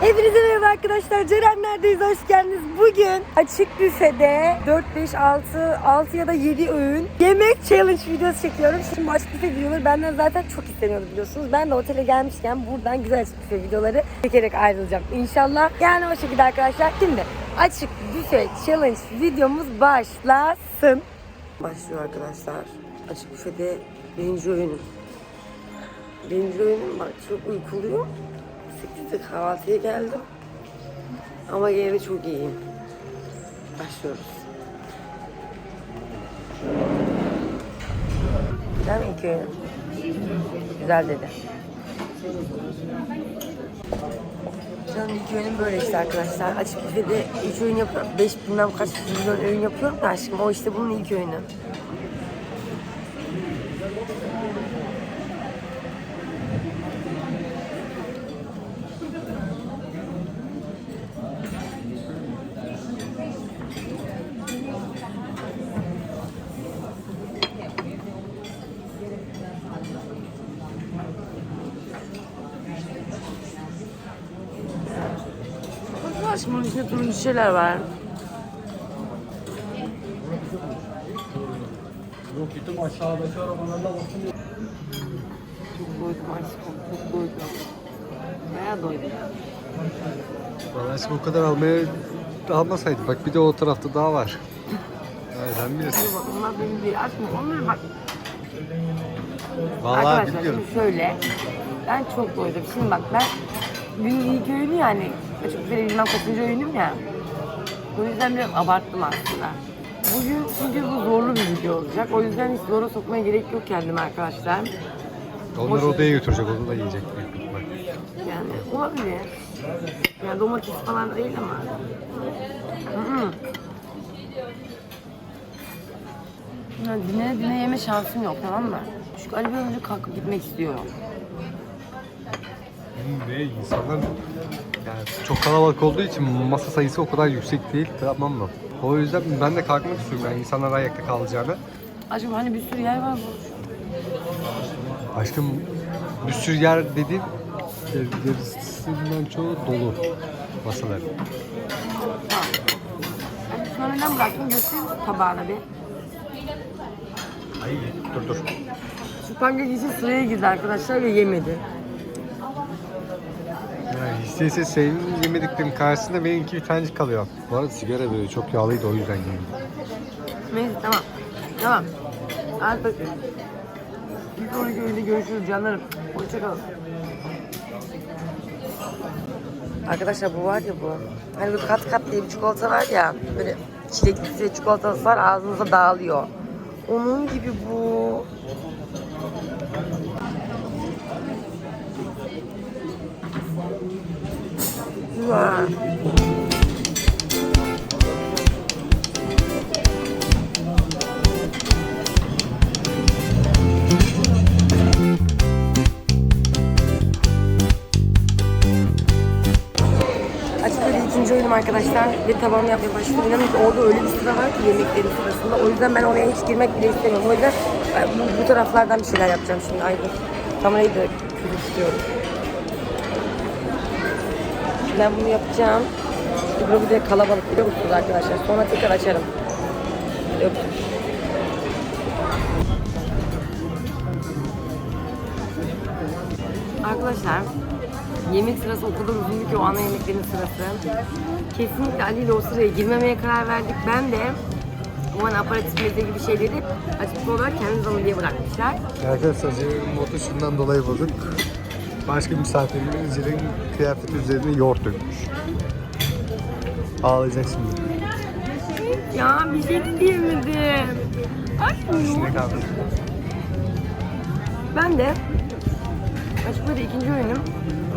Hepinize merhaba arkadaşlar. Ceren neredeyiz? Hoş geldiniz. Bugün açık büfede 4, 5, 6, 6 ya da 7 öğün yemek challenge videosu çekiyorum. Şimdi açık büfe videoları benden zaten çok isteniyordu biliyorsunuz. Ben de otele gelmişken buradan güzel açık büfe videoları çekerek ayrılacağım. İnşallah yani o şekilde arkadaşlar. Şimdi açık büfe challenge videomuz başlasın. Başlıyor arkadaşlar. Açık büfede birinci öğünüm. Birinci öğünüm bak çok uykuluyum. 8'de kahvaltıya geldim. Ama yine çok iyiyim. Başlıyoruz. Güzel mi ilk? Güzel dedi. Canım ilk öğünüm böyle işte arkadaşlar. Açık büfede üç öğün yapıyorum. Beş bilmem kaç milyon öğün yapıyorum da aşkım. O işte bunun ilk öğünü. Bunun içinde turuncu şeyler var. Yok gittim aşağıdaki arabalarla baktım. Çok doydum aşkım. Çok doydum. Bayağı doydum. Valla aşkım o kadar almaya almasaydı. Bak bir de o tarafta daha var. Yani sen bilirsin. Bak onlar benim değil. Aşkım onları bak. Vallahi Arkadaşlar bilmiyorum. şimdi şöyle. Ben çok doydum. Şimdi bak ben ilk öğünü yani açık bir bilmem kaçıncı öğünüm ya. O yüzden biraz abarttım aslında. Bugün çünkü bu zorlu bir video olacak. O yüzden hiç zora sokmaya gerek yok kendime arkadaşlar. Onları odaya götürecek, onu da yiyecek. Yani olabilir. Yani domates falan değil ama. Hı hı. Yani dine dine yeme şansım yok tamam mı? Çünkü Ali bir önce kalkıp gitmek istiyor. Ve insanlar yani çok kalabalık olduğu için masa sayısı o kadar yüksek değil tamam mı? O yüzden ben de kalkmak istiyorum yani insanlar ayakta kalacağını. Acaba hani bir sürü yer var mı? Aşkım bir sürü yer dediğin yarısından çoğu dolu masalar. Ben şunu önden bıraktım. Göstereyim tabağına bir. Ay dur dur. Süpangeci için sıraya girdi arkadaşlar ve yemedi. Hissiyse senin yemediklerin karşısında benimki bir tanecik kalıyor. Bu arada sigara böyle çok yağlıydı o yüzden yedim. Neyse tamam. Tamam. Artık bir sonraki öğünde görüşürüz canlarım. Hoşçakalın. Arkadaşlar bu var ya bu. Hani bu kat kat diye bir çikolata var ya. Böyle çilekli bir çikolatası var ağzınıza dağılıyor. Onun gibi bu. Böyle ikinci oyunum arkadaşlar. Bir tabağımı yapmaya başladım. İnanın orada öyle bir sıra var ki yemeklerin sırasında. O yüzden ben oraya hiç girmek bile istemiyorum. O yüzden ben bu, bu taraflardan bir şeyler yapacağım şimdi. Ay dur. Kamerayı da kötü tutuyorum. Ben bunu yapacağım. İşte burada bir de kalabalık biliyor musunuz arkadaşlar? Sonra tekrar açarım. Yok. Arkadaşlar yemek sırası o kadar uzundu ki o ana yemeklerin sırası. Kesinlikle Ali ile o sıraya girmemeye karar verdik. Ben de o an aparatif meze gibi şeyleri açık olarak kendi zaman diye bırakmışlar. Arkadaşlar Cemil'in modu şundan dolayı bozuk. Başka misafirimiz Cemil'in kıyafeti üzerine yoğurt dökmüş. Ağlayacak şimdi. Ya bir şey de diyemedim. Ay, İçinde kaldı. Ben de açık böyle ikinci öğünüm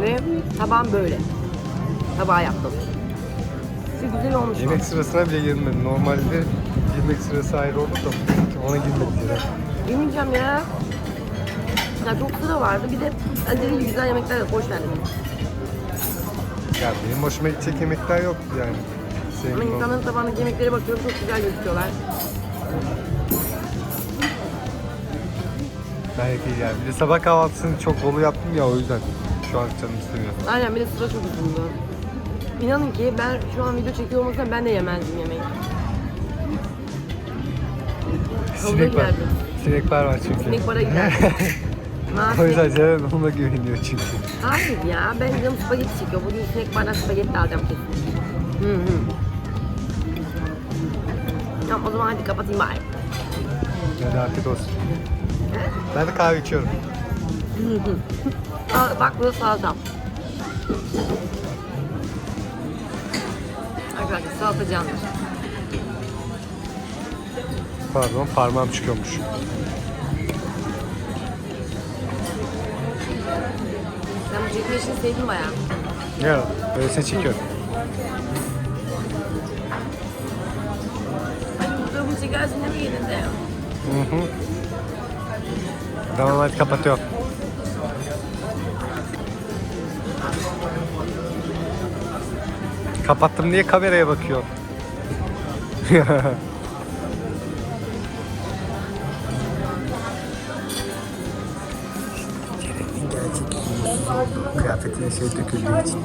ve tabağım böyle. Tabağı yaptım. İşte güzel olmuş. mu? Yemek sırasına bile girmedi. Normalde yemek sırası ayrı olur da ona girmedi yine. Yemeyeceğim ya. Ya çok sıra vardı. Bir de acele güzel yemekler yok. Boş verdim. Ya benim hoşuma gidecek yemekler yok yani. Ama Senin insanların tabağındaki yemeklere bakıyorum çok güzel gözüküyorlar. Belki yani. Bir de sabah kahvaltısını çok dolu yaptım ya o yüzden. şu an canım istemiyor. Aynen bir de sıra çok uzundu. İnanın ki ben şu an video çekiyor olmasam ben de yemezdim yemeği. Sinek var. geldi. Sinekler var çünkü. Sinek bara gider. O yüzden. Ceren ona güveniyor çünkü. Hayır ya ben canım spagetti çekiyor. Bugün sinek bardak spagetti alacağım kesin. Hı hı. Tamam o zaman hadi kapatayım bari. Yani afiyet olsun. Ben de kahve içiyorum. Aa, bak burası salata. Arkadaşlar salata. Pardon parmağım çıkıyormuş. Sen bu çekme işini sevdin bayağı. Ya öylesine çekiyorum. Ay fotoğrafımı çekersin değil mi yine de? Hı hı. Tamam hadi kapatıyorum. Kapattım diye kameraya bakıyor. kıyafetine şey döküldüğü için.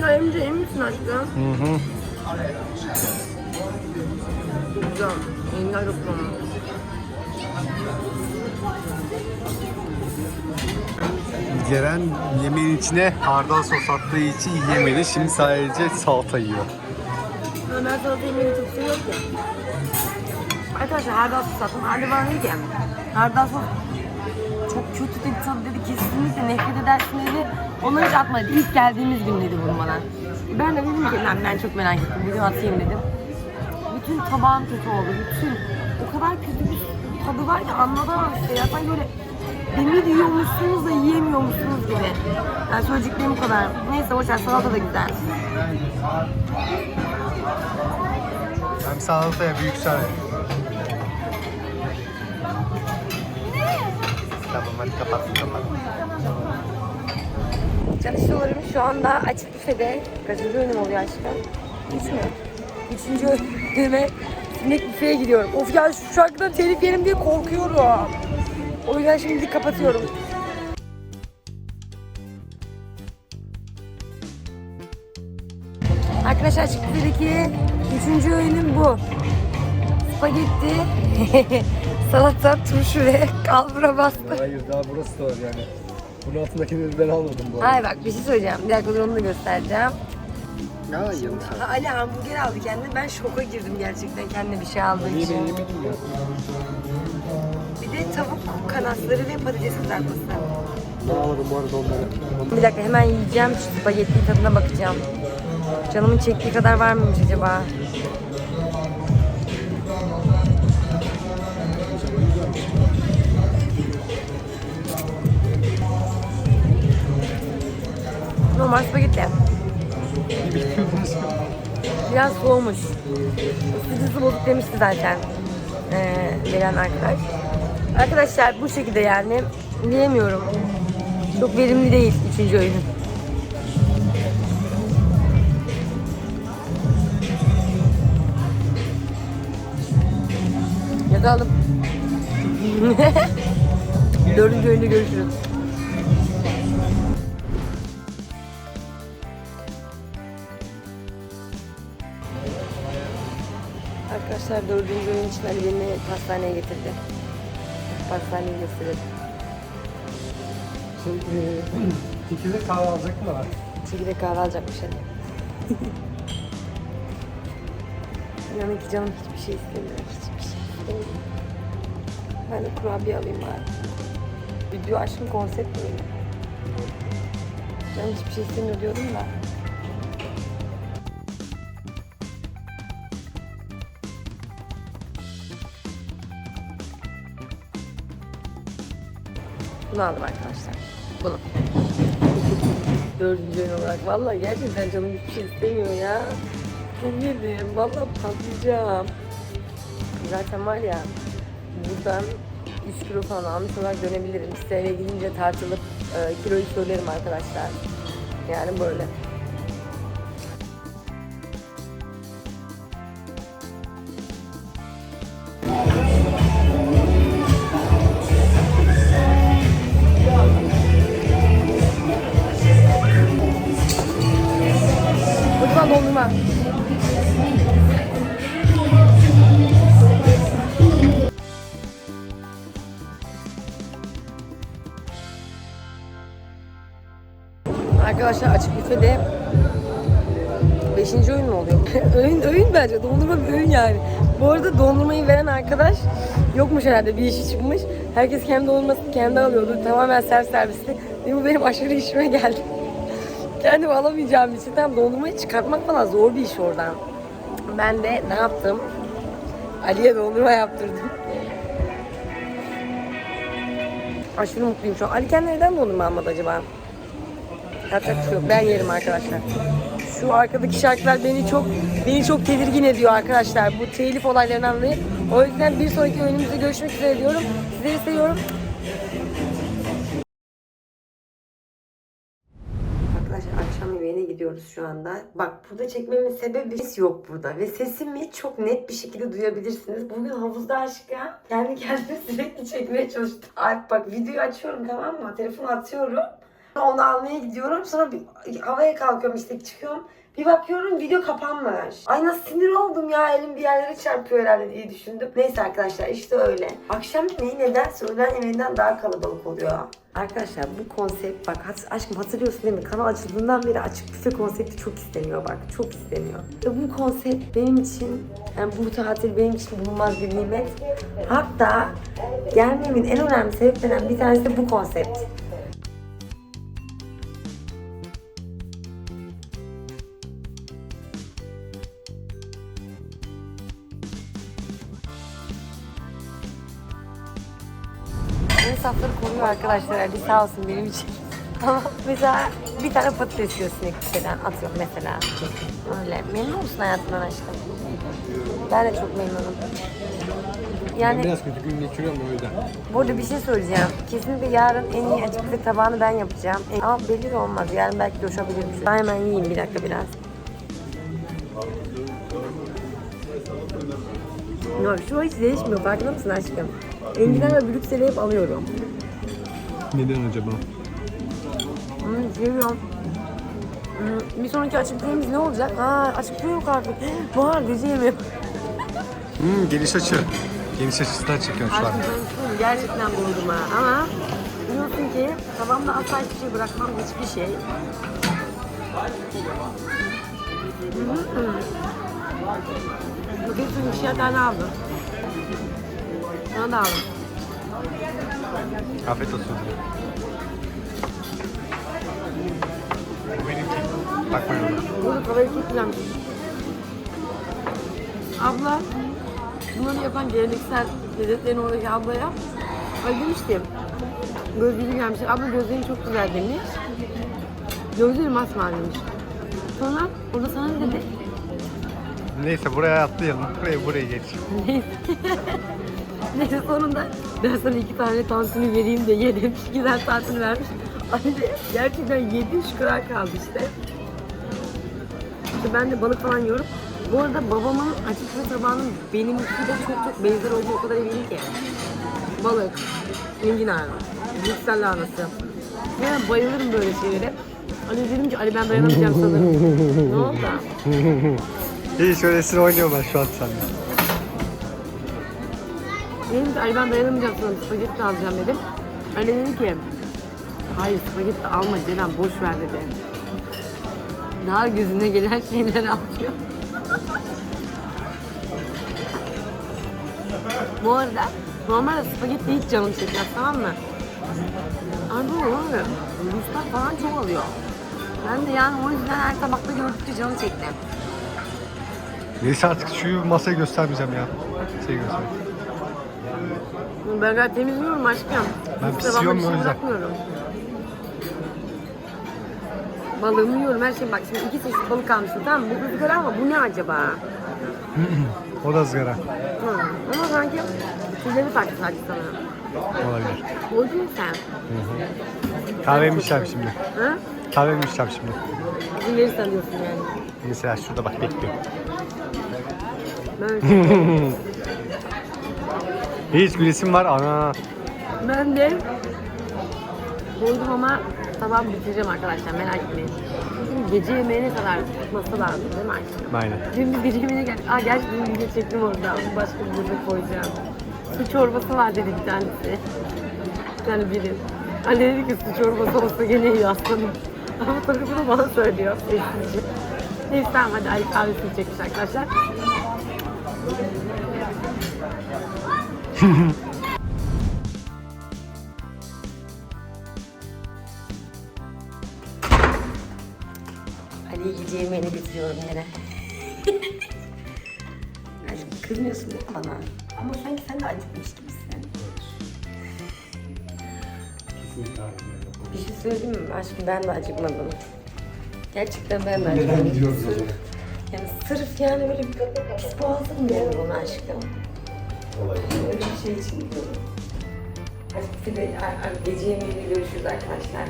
Ya Emre emin misin aşkım? Hı hı. Güzel. Enginler yok bana. Ceren yemeğin içine hardal sos attığı için yemedi. Şimdi sadece salata yiyor. Ben salata yemeği çok seviyorum ki. Arkadaşlar hardal sos attım. Arda bana dedi ki hardal sos çok kötü dedi tadı dedi kesinlikle nefret edersin dedi. Onları hiç atmadı. İlk geldiğimiz gün dedi bunu bana. Ben de dedim ki lan ben çok merak ettim. Bugün atayım dedim. Bütün tabağım kötü oldu. Bütün. O kadar kötü bir tadı var ki anlatamam işte. Ya sanki böyle demir yiyormuşsunuz da yiyemiyormuşsunuz gibi. Yani söyleyeceklerim bu kadar. Neyse boşver salata da güzel. Ben salataya büyük saray. Tamam hadi kapat kapat. Çalışmalarım şu anda açık büfede. Kaçıncı öğünüm oluyor aşkım? Üç mü? Üçüncü öğünüme sinek büfeye gidiyorum. Of ya şu şarkıdan telif yerim diye korkuyorum. O yüzden şimdi kapatıyorum. Arkadaşlar açık büfedeki üçüncü öğünüm bu. Spagetti, salata, turşu ve kalbura bastı. Hayır daha burası da var yani. Bunun altındakileri ben almadım bu Ay bak bir şey söyleyeceğim. Bir dakika dur onu da göstereceğim. Ya yedim Ha, Ali hamburger aldı kendine. Ben şoka girdim gerçekten kendine bir şey aldığı Niye ben için. yemedim ya? Bir de tavuk kanatları ve patates kızartması. Ne almadım bu arada onları. Bir dakika hemen yiyeceğim. Şu spagetti tadına bakacağım. Canımın çektiği kadar var mıymış acaba? Normal spagetti. Biraz soğumuş. Isıtıcısı bozuk demişti zaten ee, veren arkadaş. Arkadaşlar bu şekilde yani diyemiyorum. Çok verimli değil üçüncü oyun. Yakalım. Dördüncü oyunda görüşürüz. Arkadaşlar dördüncü oyun için Ali beni pastaneye getirdi. Pastaneyi gösterelim. Şey, e, ikide kahve alacak mı var? Çekirdek kahve alacakmış Ali. İnanın ki canım hiçbir şey istemiyor. Hiçbir şey istemiyor. Ben de kurabiye alayım bari. Video aşkım konsept böyle. Canım hiçbir şey istemiyor diyordum da. Bunu aldım arkadaşlar. Bunu. Dördüncü oyun olarak. Vallahi gerçekten canım hiçbir şey istemiyor ya. Çok yedim. Vallahi patlayacağım. Zaten var ya buradan 3 kilo falan almış olarak dönebilirim. Size eve gidince tartılıp e, kiloyu söylerim arkadaşlar. Yani böyle. dondurma dondurma. Arkadaşlar açık büfede beşinci oyun mu oluyor? öğün, öğün bence. Dondurma bir öğün yani. Bu arada dondurmayı veren arkadaş yokmuş herhalde bir işi çıkmış. Herkes kendi dondurmasını kendi alıyordu. Tamamen self servisti. Ve bu benim aşırı işime geldi. Kendimi alamayacağım için tam dondurmayı çıkartmak falan zor bir iş oradan. Ben de ne yaptım? Ali'ye dondurma yaptırdım. Aşırı mutluyum şu an. Ali kendi neden dondurma almadı acaba? Yapacak yok. Ben yerim arkadaşlar. Şu arkadaki şarkılar beni çok beni çok tedirgin ediyor arkadaşlar. Bu telif olaylarından dolayı. O yüzden bir sonraki oyunumuzda görüşmek üzere diyorum. Sizleri seviyorum. Gidiyoruz şu anda. Bak burada çekmemin sebebi ses yok burada. Ve sesimi çok net bir şekilde duyabilirsiniz. Bugün havuzda aşkım kendi kendime sürekli çekmeye çalıştım. Alp bak videoyu açıyorum tamam mı? Telefonu atıyorum. Onu almaya gidiyorum. Sonra bir havaya kalkıyorum işte çıkıyorum. Bir bakıyorum video kapanmış. Ay nasıl sinir oldum ya elim bir yerlere çarpıyor herhalde diye düşündüm. Neyse arkadaşlar işte öyle. Akşam yemeği nedense öğlen yemeğinden daha kalabalık oluyor. Arkadaşlar bu konsept bak aşkım hatırlıyorsun değil mi? Kanal açıldığından beri açık büfe konsepti çok isteniyor bak. Çok isteniyor. Ve bu konsept benim için yani bu tatil benim için bulunmaz bir nimet. Hatta gelmemin en önemli sebeplerinden bir tanesi de bu konsept. Arkadaşlar Ali sağ olsun benim için. Ama mesela bir tane patates yiyor sinek büfeden atıyorum mesela. Öyle. Memnun musun hayatından aşkım? Ben de çok memnunum. Yani Biraz kötü gün geçiriyorum o yüzden. bu arada bir şey söyleyeceğim. Kesinlikle yarın en iyi açık büfe tabağını ben yapacağım. E, Ama belli de olmaz. Yarın belki coşabilirim. Ben hemen yiyeyim bir dakika biraz. Ya şu hiç değişmiyor. Farkında mısın aşkım? Enginar ve Brüksel'i hep alıyorum. Neden acaba? Hmm, seviyorum. Hmm, bir sonraki açık büfemiz ne olacak? Ha, açık büfe yok artık. Var gece yemeği. Hmm, geniş açı. Geniş açısından çekiyorum şu an. Aşkım ben istiyorum, gerçekten buldum ha. Ama biliyorsun ki kafamda asla hiçbir şey bırakmam hiçbir şey. Bugün tüm bir şeyler aldım. Sana da aldım. Afiyet olsun. Bu benimki. Bakma ona. Tavayı çok güzelmiş. Abla, bunları yapan geleneksel lezzetlerin oradaki ablaya ay demiş ki gözlüğü gelmiş. Abla gözlerin çok güzel demiş. Gözlerim masmavi demiş. Sonra orada sana ne dedi? Neyse buraya atlayalım. Buraya buraya geç. Neyse. Neyse sonunda ben sana iki tane tantuni vereyim de ye demiş. Güzel tantuni vermiş. Anne gerçekten yedi şu kaldı işte. İşte ben de balık falan yiyorum. Bu arada babamın açık büfe tabağının benimkiyle çok çok benzer olduğu o kadar eminim ki. Balık, enginar, Brüksel lahanası. Yani bayılırım böyle şeylere. Ali dedim ki Ali ben dayanamayacağım sanırım. ne oldu? İyi şöylesine oynuyorlar şu an seninle. Dedim ki Ali ben dayanamayacağım sana spagetti alacağım dedim. Ali dedi ki hayır spagetti alma Ceren boş ver dedi. Daha gözüne gelen şeyleri alıyor. Bu arada normalde spagetti hiç canım çekmez tamam mı? Ama bu olur. Ruslar falan çok alıyor. Ben de yani o yüzden her tabakta gördükçe canım çekti. Neyse artık şu masayı göstermeyeceğim ya. Şey göster. Ben gayet temizliyorum aşkım. Ben pisiyorum bir o şey yüzden. Balığımı yiyorum her şey. Bak şimdi iki çeşit balık almışım tamam mı? Bu ızgara ama bu ne acaba? O da ızgara. Hı. Ama sanki türleri farklı sanki sana. Olabilir. Koydun sen. Kahve mi içeceğim şimdi? Ha? Kahve mi içeceğim şimdi? İzinleri sanıyorsun yani. Mesela şurada bak bekliyor. Ben, Hiç gülesim var ana. ben de koydum ama sabah bitireceğim arkadaşlar merak etmeyin. Çünkü gece yemeğine kadar tutması lazım değil mi aşkım? Aynen. Dün biz gece yemeğine geldik. Aa gerçi dün video çektim orada. Başka bir burada koyacağım. Su çorbası var dedi bir tanesi. Bir tane biri. Ali dedi ki su çorbası olsa gene iyi aslanım. Ama fotoğrafını bana söylüyor. Neyse tamam hadi Ali kahvesini çekmiş arkadaşlar. Ali gece yemeğini bitiriyorum yine. Aşkım kızmıyorsun değil mi bana? Ama sanki sen de acıkmış gibisin. Bir şey söyleyeyim mi? Aşkım ben de acıkmadım. Gerçekten ben de acıkmadım. Neden gidiyoruz o zaman? Yani sırf yani böyle bir pis boğazım yani bunu aşkım. Öyle bir şey için gidiyorum. Hadi ar- gece yemeğinde görüşürüz arkadaşlar.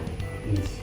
İyi.